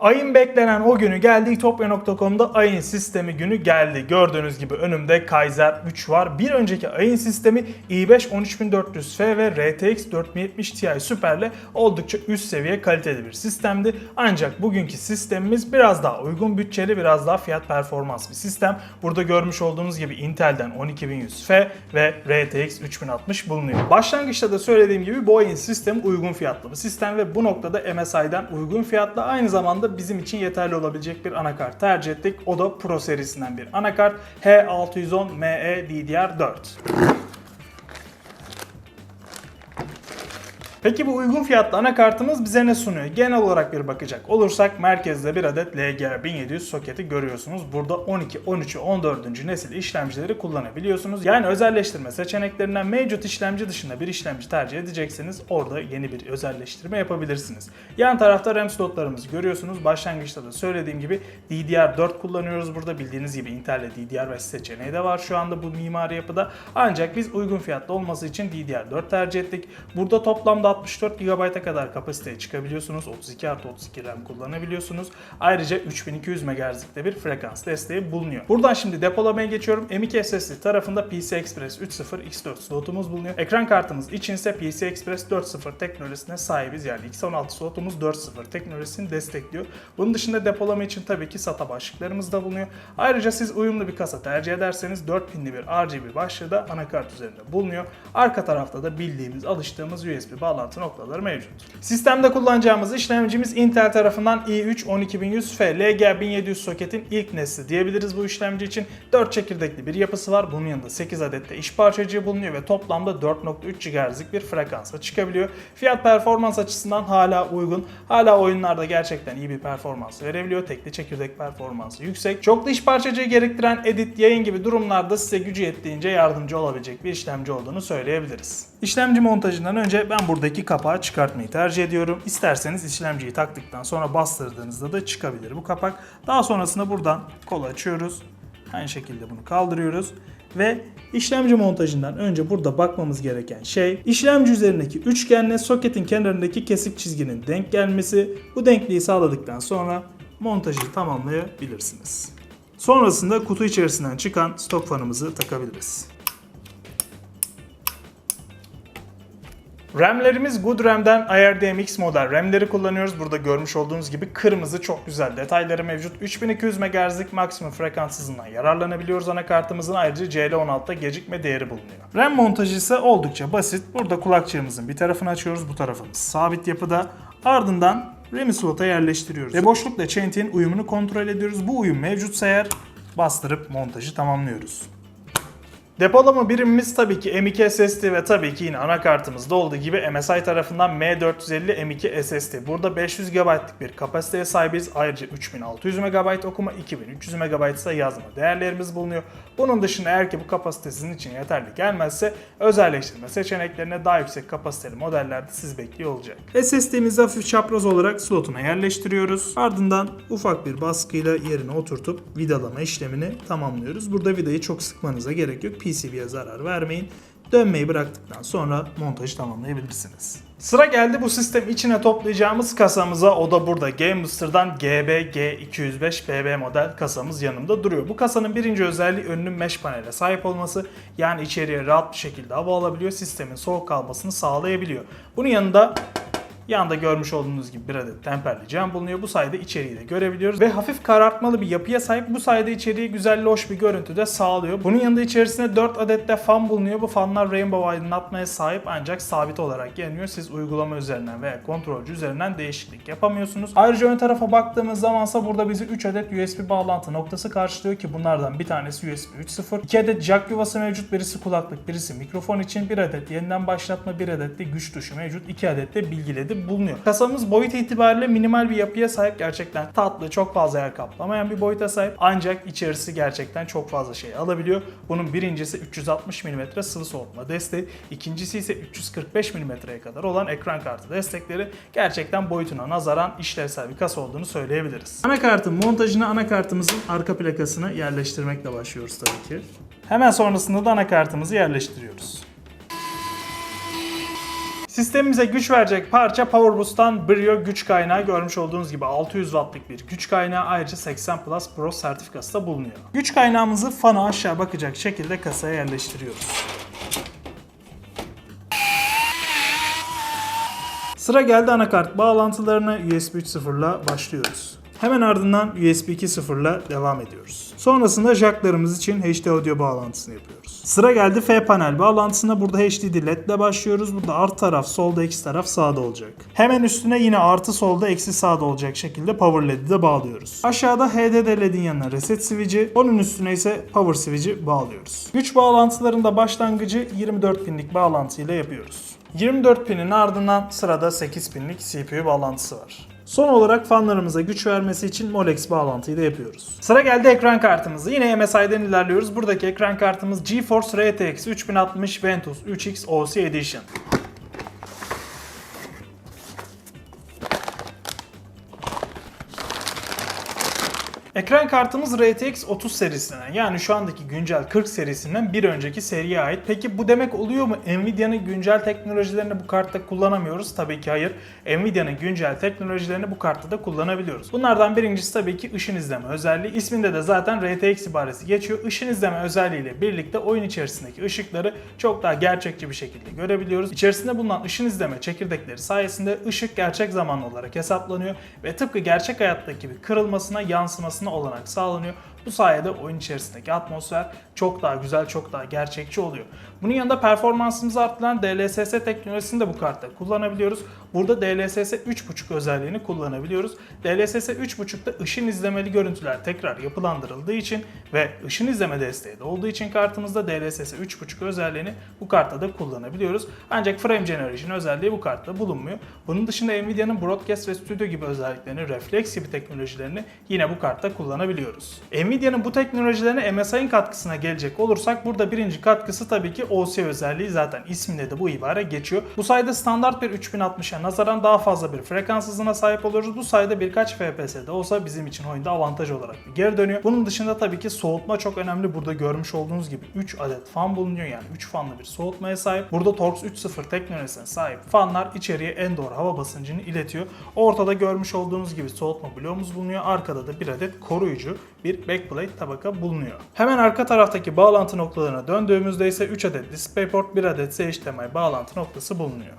Ayın beklenen o günü geldi. İtopya.com'da ayın sistemi günü geldi. Gördüğünüz gibi önümde Kaiser 3 var. Bir önceki ayın sistemi i5 13400F ve RTX 4070 Ti Super'le oldukça üst seviye kaliteli bir sistemdi. Ancak bugünkü sistemimiz biraz daha uygun bütçeli, biraz daha fiyat performans bir sistem. Burada görmüş olduğunuz gibi Intel'den 12100F ve RTX 3060 bulunuyor. Başlangıçta da söylediğim gibi bu ayın sistemi uygun fiyatlı bir sistem ve bu noktada MSI'den uygun fiyatlı aynı zamanda bizim için yeterli olabilecek bir anakart tercih ettik. O da Pro serisinden bir anakart H610ME DDR4. Peki bu uygun fiyatlı anakartımız bize ne sunuyor? Genel olarak bir bakacak olursak merkezde bir adet LGR1700 soketi görüyorsunuz. Burada 12, 13 ve 14. nesil işlemcileri kullanabiliyorsunuz. Yani özelleştirme seçeneklerinden mevcut işlemci dışında bir işlemci tercih edecekseniz orada yeni bir özelleştirme yapabilirsiniz. Yan tarafta RAM slotlarımızı görüyorsunuz. Başlangıçta da söylediğim gibi DDR4 kullanıyoruz burada. Bildiğiniz gibi Intel'le DDR5 seçeneği de var şu anda bu mimari yapıda. Ancak biz uygun fiyatlı olması için DDR4 tercih ettik. Burada toplamda 64 GB'a kadar kapasiteye çıkabiliyorsunuz. 32 artı 32 RAM kullanabiliyorsunuz. Ayrıca 3200 MHz'likte bir frekans desteği bulunuyor. Buradan şimdi depolamaya geçiyorum. M.2 SSD tarafında PCI Express 3.0 X4 slotumuz bulunuyor. Ekran kartımız için ise PCI Express 4.0 teknolojisine sahibiz. Yani X16 slotumuz 4.0 teknolojisini destekliyor. Bunun dışında depolama için tabii ki SATA başlıklarımız da bulunuyor. Ayrıca siz uyumlu bir kasa tercih ederseniz 4 pinli bir RGB başlığı da anakart üzerinde bulunuyor. Arka tarafta da bildiğimiz, alıştığımız USB bağlantı noktaları mevcut. Sistemde kullanacağımız işlemcimiz Intel tarafından i3 12100F LG1700 soketin ilk nesli diyebiliriz bu işlemci için. 4 çekirdekli bir yapısı var. Bunun yanında 8 adet de iş parçacığı bulunuyor ve toplamda 4.3 GHz'lik bir frekansa çıkabiliyor. Fiyat performans açısından hala uygun. Hala oyunlarda gerçekten iyi bir performans verebiliyor. Tekli çekirdek performansı yüksek. Çoklu iş parçacığı gerektiren edit, yayın gibi durumlarda size gücü yettiğince yardımcı olabilecek bir işlemci olduğunu söyleyebiliriz. İşlemci montajından önce ben buradaki kapağı çıkartmayı tercih ediyorum. İsterseniz işlemciyi taktıktan sonra bastırdığınızda da çıkabilir bu kapak. Daha sonrasında buradan kolu açıyoruz. Aynı şekilde bunu kaldırıyoruz. Ve işlemci montajından önce burada bakmamız gereken şey işlemci üzerindeki üçgenle soketin kenarındaki kesik çizginin denk gelmesi. Bu denkliği sağladıktan sonra montajı tamamlayabilirsiniz. Sonrasında kutu içerisinden çıkan stok fanımızı takabiliriz. RAM'lerimiz Good RAM'den IRDMX model RAM'leri kullanıyoruz. Burada görmüş olduğunuz gibi kırmızı çok güzel detayları mevcut. 3200 MHz'lik maksimum frekans hızından yararlanabiliyoruz anakartımızın. Ayrıca CL16'da gecikme değeri bulunuyor. RAM montajı ise oldukça basit. Burada kulakçığımızın bir tarafını açıyoruz. Bu tarafımız sabit yapıda. Ardından RAM'i slota yerleştiriyoruz. Ve boşlukla Chain'in uyumunu kontrol ediyoruz. Bu uyum mevcutsa eğer bastırıp montajı tamamlıyoruz. Depolama birimimiz tabii ki M.2 SSD ve tabii ki yine anakartımızda olduğu gibi MSI tarafından M450 M.2 SSD. Burada 500 GB'lık bir kapasiteye sahibiz. Ayrıca 3600 MB okuma, 2300 MB ise yazma değerlerimiz bulunuyor. Bunun dışında eğer ki bu kapasite sizin için yeterli gelmezse özelleştirme seçeneklerine daha yüksek kapasiteli modellerde siz bekliyor olacak. SSD'mizi hafif çapraz olarak slotuna yerleştiriyoruz. Ardından ufak bir baskıyla yerine oturtup vidalama işlemini tamamlıyoruz. Burada vidayı çok sıkmanıza gerek yok. PCB'ye zarar vermeyin. Dönmeyi bıraktıktan sonra montajı tamamlayabilirsiniz. Sıra geldi bu sistem içine toplayacağımız kasamıza. O da burada GameBooster'dan GB-G205BB model kasamız yanımda duruyor. Bu kasanın birinci özelliği önünün mesh panele sahip olması. Yani içeriye rahat bir şekilde hava alabiliyor. Sistemin soğuk kalmasını sağlayabiliyor. Bunun yanında Yanında görmüş olduğunuz gibi bir adet temperli cam bulunuyor. Bu sayede içeriği de görebiliyoruz. Ve hafif karartmalı bir yapıya sahip. Bu sayede içeriği güzel, hoş bir görüntü de sağlıyor. Bunun yanında içerisinde 4 adet de fan bulunuyor. Bu fanlar rainbow aydınlatmaya sahip ancak sabit olarak gelmiyor. Siz uygulama üzerinden veya kontrolcü üzerinden değişiklik yapamıyorsunuz. Ayrıca ön tarafa baktığımız zamansa burada bizi 3 adet USB bağlantı noktası karşılıyor ki bunlardan bir tanesi USB 3.0. 2 adet jack yuvası mevcut. Birisi kulaklık, birisi mikrofon için. Bir adet yeniden başlatma, bir adet de güç tuşu mevcut. 2 adet de bulunuyor. Kasamız boyut itibariyle minimal bir yapıya sahip. Gerçekten tatlı, çok fazla yer kaplamayan bir boyuta sahip. Ancak içerisi gerçekten çok fazla şey alabiliyor. Bunun birincisi 360 mm sıvı soğutma desteği. ikincisi ise 345 mm'ye kadar olan ekran kartı destekleri. Gerçekten boyutuna nazaran işlevsel bir kasa olduğunu söyleyebiliriz. Anakartın montajına anakartımızın arka plakasını yerleştirmekle başlıyoruz tabii ki. Hemen sonrasında da anakartımızı yerleştiriyoruz. Sistemimize güç verecek parça PowerBoost'tan Brio güç kaynağı görmüş olduğunuz gibi 600 wattlık bir güç kaynağı ayrıca 80 Plus Pro sertifikası da bulunuyor. Güç kaynağımızı fanı aşağı bakacak şekilde kasaya yerleştiriyoruz. Sıra geldi anakart bağlantılarına USB 3.0 ile başlıyoruz. Hemen ardından USB 2.0 ile devam ediyoruz. Sonrasında jacklarımız için HD audio bağlantısını yapıyoruz. Sıra geldi F panel bağlantısına. Burada HDD LED ile başlıyoruz. Burada alt taraf solda, eksi taraf sağda olacak. Hemen üstüne yine artı solda, eksi sağda olacak şekilde power LED'i de bağlıyoruz. Aşağıda HDD LED'in yanına reset switch'i, onun üstüne ise power switch'i bağlıyoruz. Güç bağlantılarında başlangıcı 24 pinlik bağlantı ile yapıyoruz. 24 pinin ardından sırada 8 pinlik CPU bağlantısı var. Son olarak fanlarımıza güç vermesi için Molex bağlantıyı da yapıyoruz. Sıra geldi ekran kartımızı. Yine MSI'den ilerliyoruz. Buradaki ekran kartımız GeForce RTX 3060 Ventus 3X OC Edition. Ekran kartımız RTX 30 serisinden yani şu andaki güncel 40 serisinden bir önceki seriye ait. Peki bu demek oluyor mu? Nvidia'nın güncel teknolojilerini bu kartta kullanamıyoruz. Tabii ki hayır. Nvidia'nın güncel teknolojilerini bu kartta da kullanabiliyoruz. Bunlardan birincisi tabii ki ışın izleme özelliği. İsminde de zaten RTX ibaresi geçiyor. Işın izleme özelliğiyle birlikte oyun içerisindeki ışıkları çok daha gerçekçi bir şekilde görebiliyoruz. İçerisinde bulunan ışın izleme çekirdekleri sayesinde ışık gerçek zamanlı olarak hesaplanıyor ve tıpkı gerçek hayattaki gibi kırılmasına, yansımasına olanak sağlanıyor. Bu sayede oyun içerisindeki atmosfer çok daha güzel, çok daha gerçekçi oluyor. Bunun yanında performansımızı arttıran DLSS teknolojisini de bu kartta kullanabiliyoruz. Burada DLSS 3.5 özelliğini kullanabiliyoruz. DLSS 3.5'da ışın izlemeli görüntüler tekrar yapılandırıldığı için ve ışın izleme desteği de olduğu için kartımızda DLSS 3.5 özelliğini bu kartta da kullanabiliyoruz. Ancak Frame Generation özelliği bu kartta bulunmuyor. Bunun dışında Nvidia'nın Broadcast ve Studio gibi özelliklerini, Reflex gibi teknolojilerini yine bu kartta kullanabiliyoruz. Nvidia'nın bu teknolojilerine MSI'nin katkısına gelecek olursak burada birinci katkısı tabii ki OC özelliği zaten isminde de bu ibare geçiyor. Bu sayede standart bir 3060'a nazaran daha fazla bir frekans hızına sahip oluyoruz. Bu sayede birkaç FPS'de olsa bizim için oyunda avantaj olarak bir geri dönüyor. Bunun dışında tabii ki soğutma çok önemli. Burada görmüş olduğunuz gibi 3 adet fan bulunuyor yani 3 fanlı bir soğutmaya sahip. Burada Torx 3.0 teknolojisine sahip fanlar içeriye en doğru hava basıncını iletiyor. Ortada görmüş olduğunuz gibi soğutma bloğumuz bulunuyor. Arkada da bir adet koruyucu bir backplate tabaka bulunuyor. Hemen arka taraftaki bağlantı noktalarına döndüğümüzde ise 3 adet DisplayPort, 1 adet HDMI bağlantı noktası bulunuyor.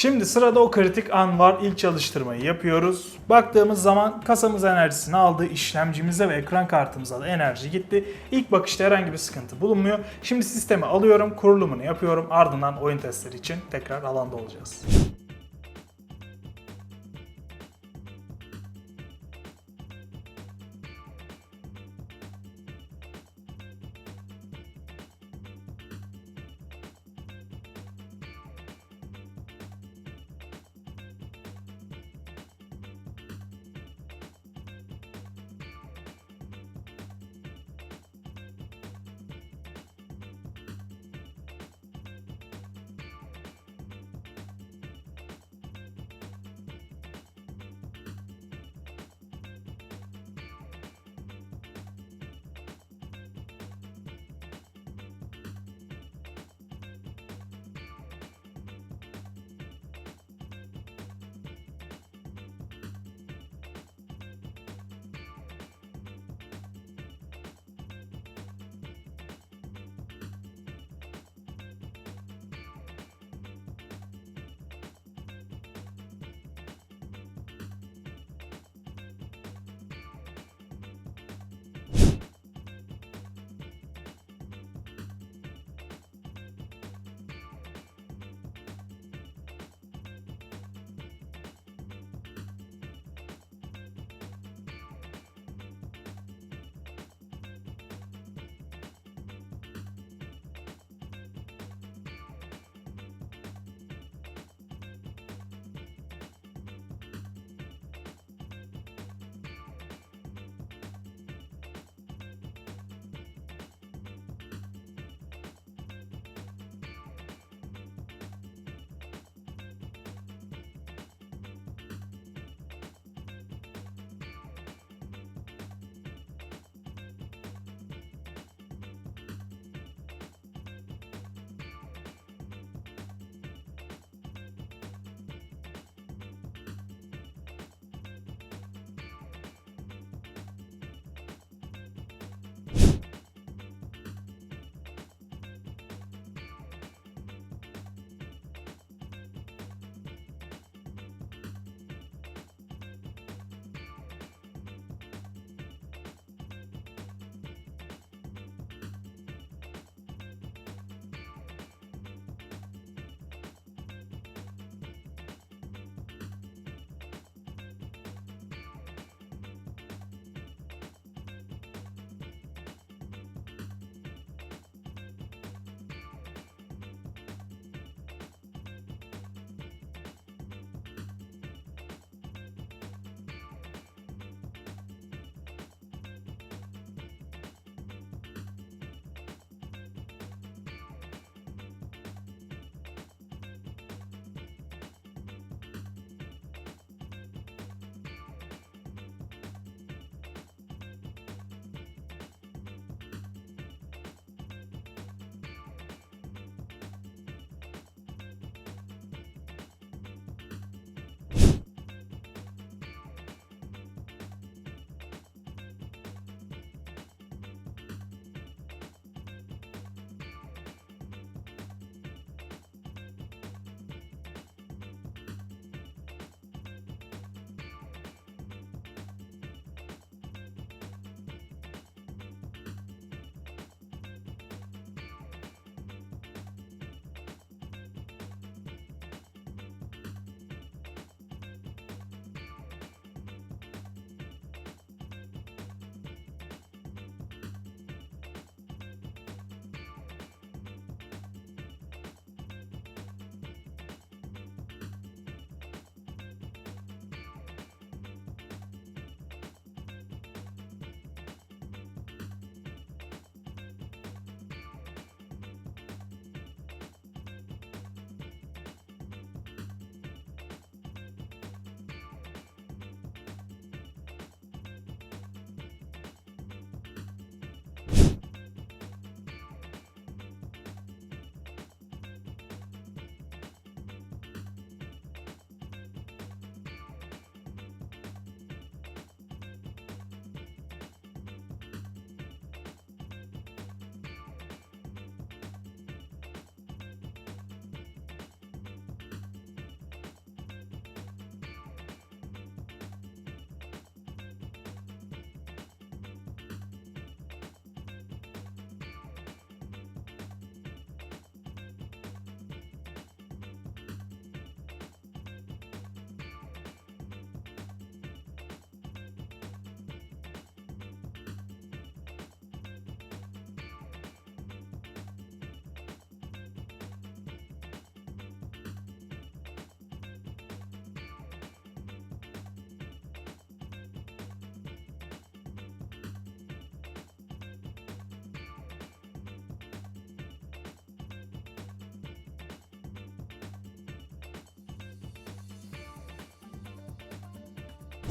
Şimdi sırada o kritik an var. İlk çalıştırmayı yapıyoruz. Baktığımız zaman kasamız enerjisini aldı. işlemcimize ve ekran kartımıza da enerji gitti. İlk bakışta herhangi bir sıkıntı bulunmuyor. Şimdi sistemi alıyorum, kurulumunu yapıyorum. Ardından oyun testleri için tekrar alanda olacağız.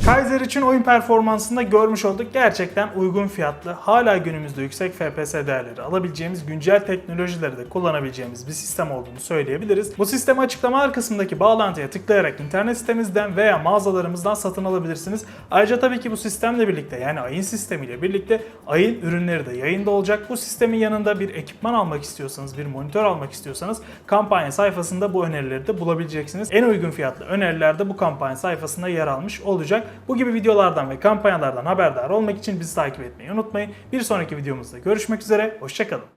Kaiser için oyun performansında görmüş olduk. Gerçekten uygun fiyatlı, hala günümüzde yüksek FPS değerleri alabileceğimiz, güncel teknolojileri de kullanabileceğimiz bir sistem olduğunu söyleyebiliriz. Bu sistemi açıklama kısmındaki bağlantıya tıklayarak internet sitemizden veya mağazalarımızdan satın alabilirsiniz. Ayrıca tabii ki bu sistemle birlikte yani ayın sistemiyle birlikte ayın ürünleri de yayında olacak. Bu sistemin yanında bir ekipman almak istiyorsanız, bir monitör almak istiyorsanız kampanya sayfasında bu önerileri de bulabileceksiniz. En uygun fiyatlı öneriler de bu kampanya sayfasında yer almış olacak. Bu gibi videolardan ve kampanyalardan haberdar olmak için bizi takip etmeyi unutmayın. Bir sonraki videomuzda görüşmek üzere, hoşçakalın.